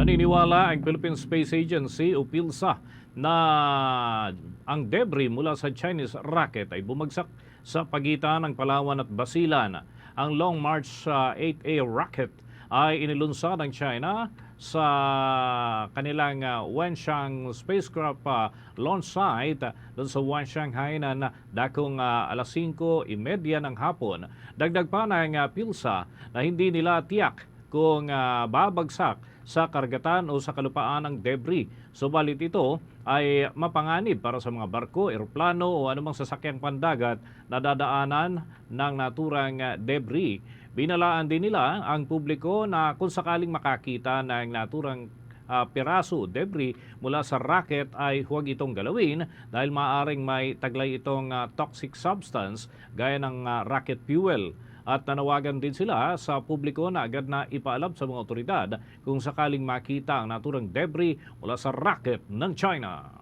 Naniniwala ang Philippine Space Agency o PILSA na ang debris mula sa Chinese rocket ay bumagsak sa pagitan ng Palawan at Basilan. Ang Long March uh, 8A rocket ay inilunsad ng China sa kanilang uh, spacecraft uh, launch site uh, doon sa Wenshan Hainan dakong uh, alas 5.30 ng hapon. Dagdag pa ng uh, PILSA na hindi nila tiyak kung ah, babagsak sa karagatan o sa kalupaan ng debris. Subalit ito ay mapanganib para sa mga barko, eroplano o anumang sasakyang pandagat na dadaanan ng naturang ah, debris. Binalaan din nila ang publiko na kung sakaling makakita ng naturang ah, piraso debris mula sa rocket ay huwag itong galawin dahil maaaring may taglay itong ah, toxic substance gaya ng ah, rocket fuel at nanawagan din sila sa publiko na agad na ipaalam sa mga otoridad kung sakaling makita ang naturang debris mula sa rocket ng China.